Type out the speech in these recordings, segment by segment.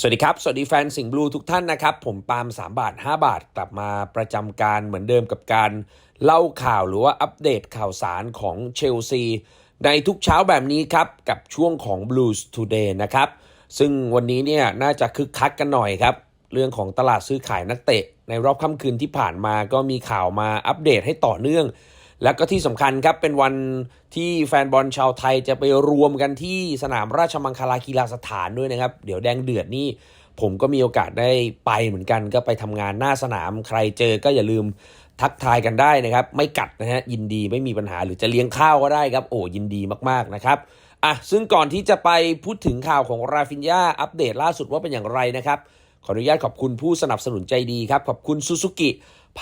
สวัสดีครับ สวัสดีแฟนสิงห์บลูทุกท่านนะครับ ผมปาล์ม3 บาท 5 บาท กลับมาประจำการเหมือนเดิมกับการเล่าข่าวหรือว่าอัปเดตข่าวสารของเชลซี ในทุกเช้าแบบนี้ครับ กับช่วงของ Blues Today นะครับ ซึ่งวันนี้เนี่ยน่าจะคึกคักกันหน่อยครับ เรื่องของตลาดซื้อขายนักเตะ ในรอบค่ำคืนที่ผ่านมาก็มีข่าวมาอัปเดตให้ต่อเนื่อง และก็ที่สำคัญครับเป็นวันที่แฟนบอลชาวไทยจะไปรวมกันที่สนามราชมังคลากีฬาสถานด้วยนะครับ เดี๋ยวแดงเดือดนี่ผมก็มีโอกาสได้ไปเหมือนกันก็ไปทำงานหน้าสนามใครเจอก็อย่าลืมทักทายกันได้นะครับ ไม่กัดนะฮะยินดีไม่มีปัญหาหรือจะเลี้ยงข้าวก็ได้ครับ โอ้ยินดีมากๆนะครับอะซึ่งก่อนที่จะไปพูดถึงข่าวของราฟินยาอัปเดตล่าสุดว่าเป็นอย่างไรนะครับขออนุญาตขอบคุณผู้สนับสนุนใจดีครับ ขอบคุณซูซูกิ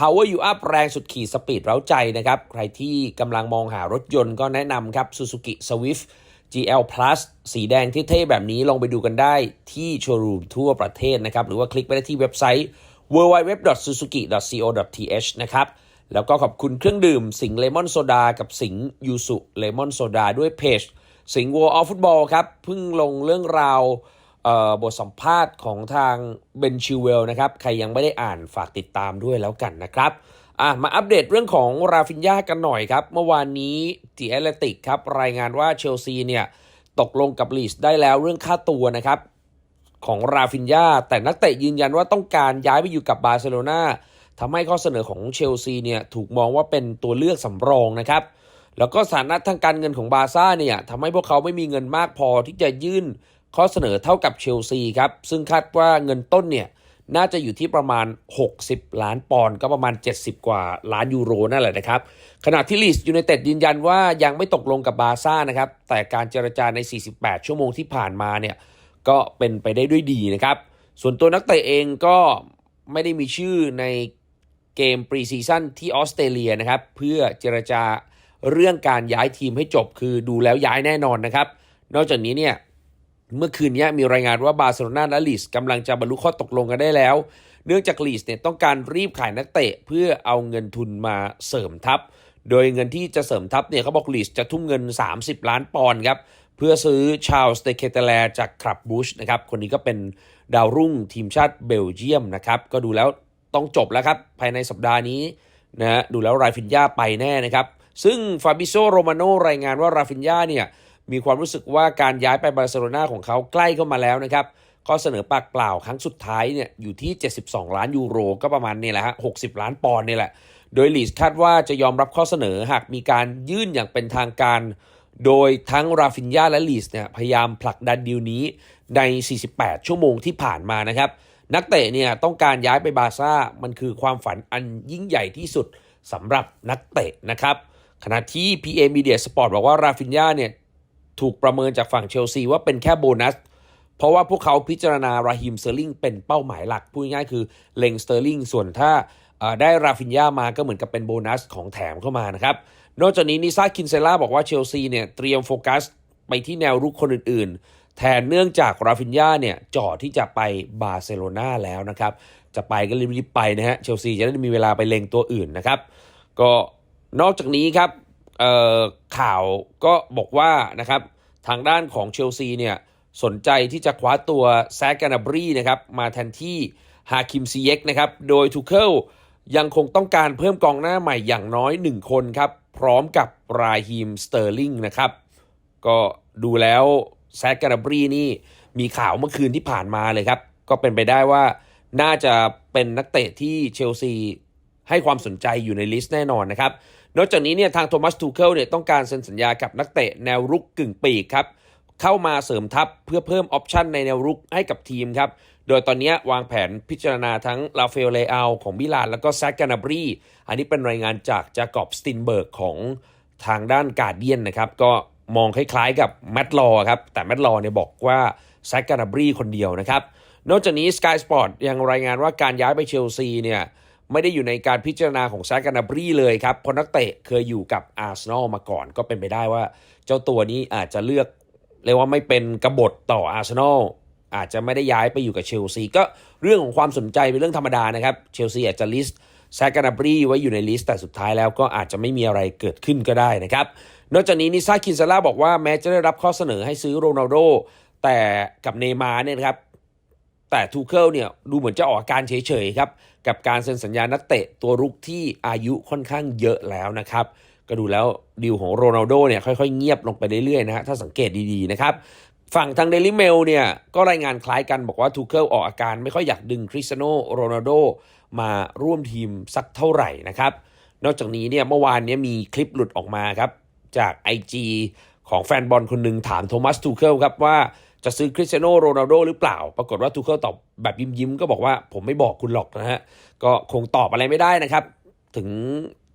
Power You Up แรงสุดขีดสปีดเร้าใจนะครับ ใครที่กำลังมองหารถยนต์ก็แนะนำครับ Suzuki Swift GL Plus สีแดงที่เท่แบบนี้ลองไปดูกันได้ที่โชว์รูมทั่วประเทศนะครับ หรือว่าคลิกไปได้ที่เว็บไซต์ www.suzuki.co.th นะครับ แล้วก็ขอบคุณเครื่องดื่มสิงเลมอนโซดากับสิงยูสุเลมอนโซดาด้วยเพจสิง World of Football ครับเพิ่งลงเรื่องราว บทสัมภาษณ์ของทางเบนชิวเวลนะครับ ใครยังไม่ได้อ่านฝากติดตามด้วยแล้วกันนะครับอะมาอัปเดตเรื่องของราฟินยากันหน่อยครับ เมื่อวานนี้ทีแอตเลติกครับ รายงานว่าเชลซีเนี่ย ตกลงกับลีสได้แล้วเรื่องค่าตัวนะครับ ของราฟินยาแต่นักเตะยืนยันว่าต้องการย้ายไปอยู่กับบาร์เซโลนาทำให้ข้อเสนอของเชลซีเนี่ย ถูกมองว่าเป็นตัวเลือกสำรองนะครับ แล้วก็สถานะทางการเงินของบาร์ซ่าเนี่ยทำให้พวกเขาไม่มีเงินมากพอที่จะยื่น ข้อเสนอเท่ากับเชลซีครับ ซึ่งคาดว่าเงินต้นเนี่ยน่าจะอยู่ที่ประมาณ 60 ล้านปอนด์ก็ประมาณ 70 กว่าล้านยูโรนั่นแหละนะครับ ขณะที่ลีสยูไนเต็ดยืนยันว่ายังไม่ตกลงกับบาซ่านะครับ แต่การเจรจาใน 48 ชั่วโมงที่ผ่านมาเนี่ยก็เป็นไปได้ด้วยดีนะครับ ส่วนตัวนักเตะเองก็ไม่ได้มีชื่อในเกมปรีซีซั่นที่ออสเตรเลียนะครับ เพื่อเจรจาเรื่องการย้ายทีมให้จบคือดูแล้วย้ายแน่นอนนะครับ นอกจากนี้เนี่ย เมื่อคืนนี้มีรายงานว่าบาร์เซโลนาและลีสกำลังจะบรรลุข้อตกลงกันได้แล้ว เนื่องจากลีสเนี่ยต้องการรีบขายนักเตะเพื่อเอาเงินทุนมาเสริมทัพ โดยเงินที่จะเสริมทัพเนี่ยเขาบอกลีสจะทุ่มเงิน 30 ล้านปอนด์ครับเพื่อซื้อชาลสเตเคเตแลจากคลับบูชนะครับ คนนี้ก็เป็นดาวรุ่งทีมชาติเบลเยียมนะครับ ก็ดูแล้วต้องจบแล้วครับ ภายในสัปดาห์นี้นะฮะดูแล้วราฟินยาไปแน่นะครับ ซึ่งฟาบิโซโรมาโนรายงานว่าราฟินยาเนี่ย มีความรู้สึกว่าการย้ายไปบาร์เซโลนาของเขาใกล้เข้ามาแล้วนะครับข้อเสนอปากเปล่าครั้งสุดท้ายเนี่ยอยู่ที่ 72 ล้านยูโร ก็ประมาณนี่แหละฮะ 60 ล้านปอนด์นี่แหละ โดยลีสคาดว่าจะยอมรับข้อเสนอหากมีการยื่นอย่างเป็นทางการ โดยทั้งราฟินยาและลีสเนี่ยพยายามผลักดันดีลนี้ใน 48 ชั่วโมงที่ผ่านมานะครับ นักเตะเนี่ยต้องการย้ายไปบาซ่า มันคือความฝันอันยิ่งใหญ่ที่สุดสำหรับนักเตะนะครับ ขณะที่ PA Media Sport บอกว่าราฟินยาเนี่ย ถูกประเมินจากฝั่งเชลซีว่าเป็นแค่โบนัส เพราะว่าพวกเขาพิจารณาราฮิมเซอร์ลิงเป็นเป้าหมายหลัก พูดง่ายคือเลงสเตอร์ลิงส่วนถ้าได้ราฟินยามาก็เหมือนกับเป็นโบนัสของแถมเข้ามานะครับ นอกจากนี้นิซาคินเซล่าบอกว่าเชลซีเนี่ยเตรียมโฟกัสไปที่แนวรุกคนอื่นๆ แทนเนื่องจากราฟินยาเนี่ยจ่อที่จะไปบาร์เซโลนาแล้วนะครับ จะไปก็รีบๆไปนะฮะเชลซีจะได้มีเวลาไปเล็งตัวอื่นนะครับ ก็นอกจากนี้ครับ ข่าวก็บอกว่านะครับทางด้านของเชลซีเนี่ยสนใจที่จะคว้าตัวแซกกานาบรีนะครับมาแทนที่ฮาคิมซีเย็กนะครับโดยทูเคิลยังคงต้องการเพิ่มกองหน้าใหม่อย่างน้อย 1 คนครับ พร้อมกับราฮิมสเตอร์ลิงนะครับ ก็ดูแล้วแซกกานาบรีนี่มีข่าวเมื่อคืนที่ผ่านมาเลยครับ ก็เป็นไปได้ว่าน่าจะเป็นนักเตะที่เชลซีให้ความสนใจอยู่ในลิสต์แน่นอนนะครับ นอกจากนี้เนี่ยทางโทมัสทูเคิลเนี่ยต้องการเซ็นสัญญากับนักเตะแนวรุกกึ่งปีกครับเข้ามาเสริมทัพเพื่อเพิ่มออปชันในแนวรุกให้กับทีมครับ โดยตอนนี้วางแผนพิจารณาทั้งลาเฟลเลอาของมิลานแล้วก็แซกกานาบรีอันนี้เป็นรายงานจากจากอบสตินเบิร์กของทางด้านกาเดียนนะครับ ก็มองคล้ายๆกับแมตลอครับ แต่แมตลอเนี่ยบอกว่าแซกกานาบรีคนเดียวนะครับ นอกจากนี้ Sky Sport ยังรายงานว่าการย้ายไปเชลซีเนี่ย ไม่ได้อยู่ในการพิจารณาของซกกานาบรีเลยครับเพราะนักเตะเคยอยู่กับอาร์เซนอลมาก่อน ก็เป็นไปได้ว่า เจ้าตัวนี้อาจจะเลือกเรียกว่าไม่เป็นกบฏต่ออาร์เซนอลอาจจะไม่ได้ย้ายไปอยู่กับเชลซีก็เรื่องของความสนใจเป็นเรื่องธรรมดานะครับเชลซีอาจจะลิสต์แซกกานาบรีไว้อยู่ในลิสต์แต่สุดท้ายแล้วก็อาจจะไม่มีอะไรเกิดขึ้นก็ได้นะครับนอกจากนี้นิซาคินซาร่าบอกว่าแม้จะได้รับข้อเสนอให้ซื้อโรนัลโดแต่กับเนย์มาร์เนี่ยนะครับ แต่ทูเคิลเนี่ยดูเหมือนจะออกอาการเฉยๆครับ กับการเซ็นสัญญานักเตะตัวรุกที่อายุค่อนข้างเยอะแล้วนะครับ ก็ดูแล้วดีลของโรนัลโดเนี่ยค่อยๆ เงียบลงไปเรื่อยๆนะฮะถ้าสังเกตดีๆนะครับฝั่งทางเดลิเมลเนี่ยก็รายงานคล้ายกันบอกว่าทูเคิลออกอาการไม่ค่อยอยากดึงคริสตียโนโรนัลโดมาร่วมทีมสักเท่าไหร่นะครับ นอกจากนี้เนี่ยเมื่อวานเนี้มีคลิปหลุดออกมาครับ จาก IG ของแฟนบอลคนหนึ่งถามโทมัสทูเคิลครับว่า จะซื้อคริสเตียโนโรนัลโดหรือเปล่า ปรากฏว่าทูเคิลตอบแบบยิ้มๆ ก็บอกว่าผมไม่บอกคุณหรอกนะฮะ ก็คงตอบอะไรไม่ได้นะครับ ถึง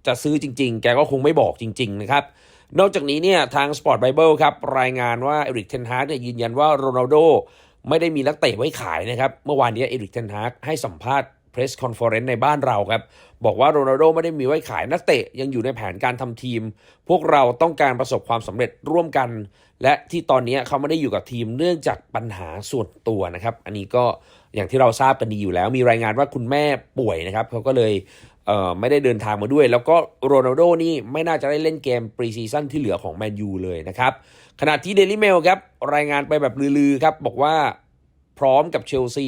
จะซื้อจริงๆ แกก็คงไม่บอกจริง ๆ นะครับ นอกจากนี้เนี่ยทาง Sport Bible ครับรายงานว่าเอริกเทนฮากเนี่ยยืนยันว่าโรนัลโดไม่ได้มีนักเตะไว้ขายนะครับ เมื่อวานนี้เอริกเทนฮากให้สัมภาษณ์ พรสคอนเฟอเรนซ์ในบ้านเราครับ บอกว่าโรนัลโดไม่ได้มีไว้ขายนักเตะยังอยู่ในแผนการทำทีม พวกเราต้องการประสบความสำเร็จร่วมกัน และที่ตอนนี้เขาไม่ได้อยู่กับทีมเนื่องจากปัญหาส่วนตัวนะครับ อันนี้ก็อย่างที่เราทราบกันดีอยู่แล้ว มีรายงานว่าคุณแม่ป่วยนะครับเขาก็เลยเไม่ได้เดินทางมาด้วย แล้วก็โรนัลโดนี่ไม่น่าจะได้เล่นเกมปรีซีซั่นที่เหลือของแมนยูเลยนะครับขณะที่เดลิเมลครับรายงานไปแบบลือๆครับบอกว่า พร้อมกับเชลซี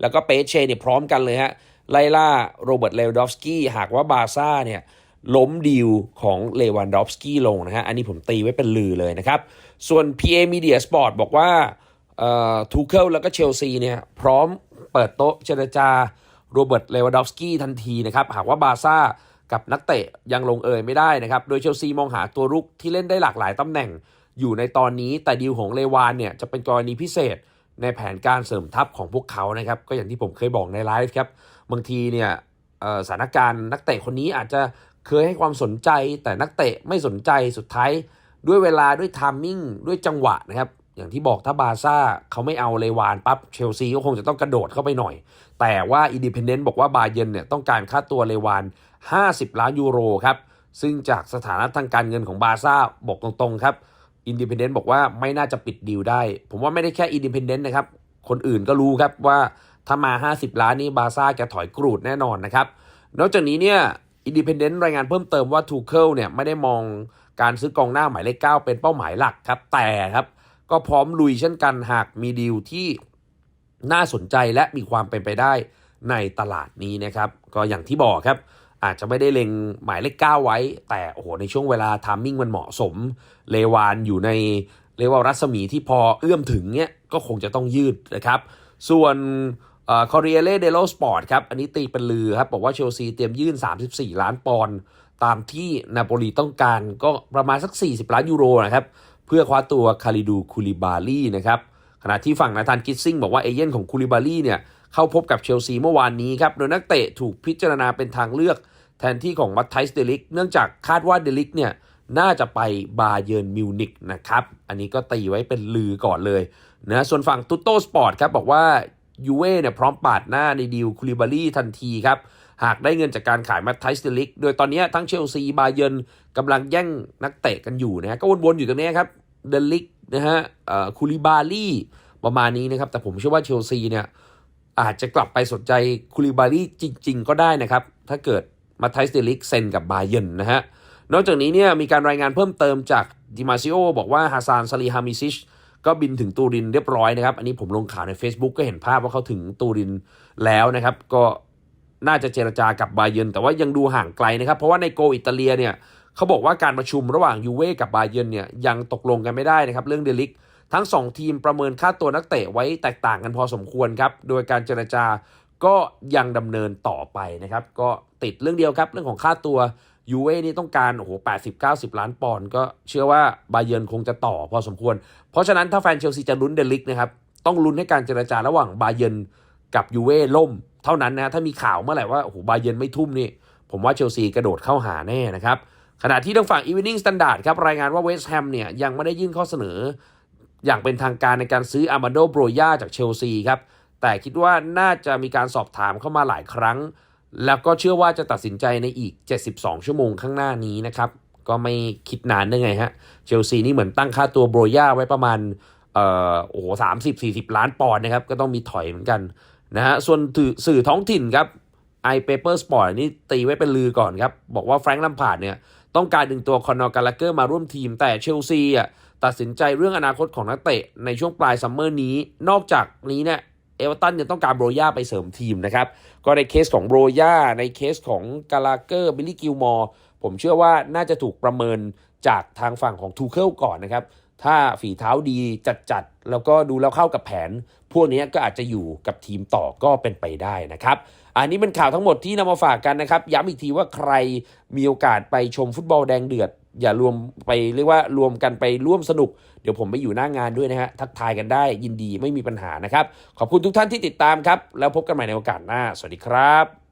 แล้วก็เปเช่เนี่ยพร้อมกันเลยฮะ ไล่ล่าโรเบิร์ตเลวดอฟสกี้หากว่าบาร์ซ่าเนี่ยล้มดีลของเลวันดอฟสกี้ลงนะฮะ อันนี้ผมตีไว้เป็นลือเลยนะครับ ส่วน PA Media Sport บอกว่าทูเคิลแล้วก็เชลซีเนี่ยพร้อมเปิดโต๊ะเจรจาโรเบิร์ตเลวานดอฟสกี้ทันทีนะครับหากว่าบาร์ซ่ากับนักเตะยังลงเอยไม่ได้นะครับ โดยเชลซีมองหาตัวรุกที่เล่นได้หลากหลายตำแหน่งอยู่ในตอนนี้แต่ดีลของเลวานเนี่ยจะเป็นกรณีพิเศษ ในแผนการเสริมทัพของพวกเขานะครับ ก็อย่างที่ผมเคยบอกในไลฟ์ครับ บางทีเนี่ยสถานการณ์นักเตะคนนี้อาจจะเคยให้ความสนใจแต่นักเตะไม่สนใจสุดท้ายด้วยเวลาด้วยทามมิ่งด้วยจังหวะนะครับ อย่างที่บอกถ้าบาซ่าเขาไม่เอาเลวานปั๊บเชลซีก็คงจะต้องกระโดดเข้าไปหน่อย แต่ว่าอินดิเพนเดนต์บอกว่าบาเยร์นเนี่ยต้องการค่าตัวเลวาน 50 ล้านยูโรครับซึ่งจากสถานะทางการเงินของบาซ่าบอกตรงๆครับ อินดิเพนเดนต์บอกว่าไม่น่าจะปิดดีลได้ ผมว่าไม่ได้แค่อินดิเพนเดนต์นะครับ คนอื่นก็รู้ครับว่าถ้ามา 50 ล้านนี่บาซ่าจะถอยกรูดแน่นอนนะครับ นอกจากนี้เนี่ยอินดิเพนเดนต์รายงานเพิ่มเติมว่าทูเคิลเนี่ยไม่ได้มองการซื้อกองหน้าหมายเลข 9 เป็นเป้าหมายหลักครับ แต่ครับ ก็พร้อมลุยเช่นกันหากมีดีลที่น่าสนใจและมีความเป็นไปได้ในตลาดนี้นะครับ ก็อย่างที่บอกครับ อาจจะไม่ได้เล็งหมายเลข9ไว้ แต่โอ้โหในช่วงเวลาทามมิ่งมันเหมาะสม เลวานอยู่ในเรียกว่ารัศมีที่พอเอื้อมถึงเนี่ยก็คงจะต้องยืดนะครับ ส่วนคอเริเอเล่เดโลสปอร์ตครับ อันนี้ตีเป็นลือครับ บอกว่าเชลซีเตรียมยื่น 34 ล้านปอนด์ตามที่นาโปลีต้องการก็ประมาณสัก 40 ล้านยูโรนะครับ เพื่อคว้าตัวคาริดูคูลิบาลีนะครับ ขณะที่ฝั่งนาธานกิสซิงบอกว่าเอเย่นของคูลิบาลีเนี่ยเข้าพบกับเชลซีเมื่อวานนี้ครับ โดยนักเตะถูกพิจารณาเป็นทางเลือก แทนที่ของมัตไทส์เดลิกเนื่องจากคาดว่าเดลิกเนี่ยน่าจะไปบาเยิร์นมิวนิกนะครับ อันนี้ก็ตีไว้เป็นลือก่อนเลยนะส่วนฝั่งตุโตสปอร์ตครับบอกว่ายูเว่เนี่ยพร้อมปาดหน้าในดีลคูลิบาลีทันทีครับ หากได้เงินจากการขายมัตไทส์เดลิก โดยตอนนี้ทั้งเชลซีบาเยิร์นกำลังแย่งนักเตะกันอยู่นะฮะก็วนๆอยู่ตรงนี้ครับเดลิกนะฮะคูลิบาลีประมาณนี้นะครับ แต่ผมเชื่อว่าเชลซีเนี่ยอาจจะกลับไปสนใจคูลิบาลีจริง ๆ ก็ได้นะครับ ถ้าเกิด มัตไทสเดลิกเซ็นกับบาเยนนะฮะ นอกจากนี้เนี่ยมีการรายงานเพิ่มเติมจากดิมาซิโอบอกว่าฮาซานซาลีฮามิซิชก็บินถึงตูรินเรียบร้อยนะครับ อันนี้ผมลงข่าวใน Facebook ก็เห็นภาพว่าเขาถึงตูรินแล้วนะครับ ก็น่าจะเจรจากับบาเยนแต่ว่ายังดูห่างไกลนะครับ เพราะว่าในโกอิตาเลียเนี่ยเขาบอกว่าการประชุมระหว่างยูเว่กับบาเยนเนี่ยยังตกลงกันไม่ได้นะครับเรื่องเดลิกทั้ง 2 ทีมประเมินค่าตัวนักเตะไว้แตกต่างกันพอสมควรครับ โดยการเจรจา ก็ยังดำเนินต่อไปนะครับ ก็ติดเรื่องเดียวครับ เรื่องของค่าตัวยูเว่นี่ต้องการโอ้โหแปดสิบเก้าสิบล้านปอนด์ก็เชื่อว่าบาเยิร์นคงจะต่อพอสมควร เพราะฉะนั้นถ้าแฟนเชลซีจะลุ้นเดลิกนะครับ ต้องลุ้นให้การเจรจาระหว่างบาเยิร์นกับยูเว่ล่ม เท่านั้นนะ ถ้ามีข่าวเมื่อไหร่ว่าโอ้โหบาเยิร์นไม่ทุ่มนี่ ผมว่าเชลซีกระโดดเข้าหาแน่นะครับ ขณะที่ทางฝั่งอีเวนิ่งสแตนดาร์ดครับรายงานว่าเวสต์แฮมเนี่ยยังไม่ได้ยื่นข้อเสนอ อย่างเป็นทางการในการซื้ออามาโดโบรยาจากเชลซีครับ แต่คิดว่าน่าจะมีการสอบถามเข้ามาหลายครั้ง แล้วก็เชื่อว่าจะตัดสินใจในอีก 72 ชั่วโมงข้างหน้านี้นะครับ ก็ไม่คิดนานได้ไงฮะ เชลซีนี่เหมือนตั้งค่าตัวโบรย่าไว้ประมาณเอ่อโอ้โหสามสิบสี่สิบล้านปอนด์นะครับ ก็ต้องมีถอยเหมือนกันนะฮะ ส่วนสื่อท้องถิ่นครับ i Paper Sport นี่ตีไว้เป็นลือก่อนครับ บอกว่าแฟรงค์ลัมพาร์ดเนี่ยต้องการดึงตัวคอนนอร์กาลาเกอร์มาร่วมทีมแต่เชลซีอะตัดสินใจเรื่องอนาคตของนักเตะในช่วงปลายซัมเมอร์นี้ นอกจากนี้เนี่ย เอเวอร์ตันจะต้องการโบรย่าไปเสริมทีมนะครับ ก็ในเคสของโบรย่าในเคสของกาลาเกอร์บิลลี่กิลมอร์ผมเชื่อว่าน่าจะถูกประเมินจากทางฝั่งของทูเคิลก่อนนะครับ ถ้าฝีเท้าดีจัดๆ แล้วก็ดูแล้วเข้ากับแผน พวกนี้ก็อาจจะอยู่กับทีมต่อก็เป็นไปได้นะครับ อันนี้เป็นข่าวทั้งหมดที่นำมาฝากกันนะครับ ย้ำอีกทีว่าใครมีโอกาสไปชมฟุตบอลแดงเดือด อย่ารวมไปเรียกว่ารวมกันไปร่วมสนุก เดี๋ยวผมไปอยู่หน้างานด้วยนะฮะ ทักทายกันได้ยินดีไม่มีปัญหานะครับ ขอบคุณทุกท่านที่ติดตามครับ แล้วพบกันใหม่ในโอกาสหน้า สวัสดีครับ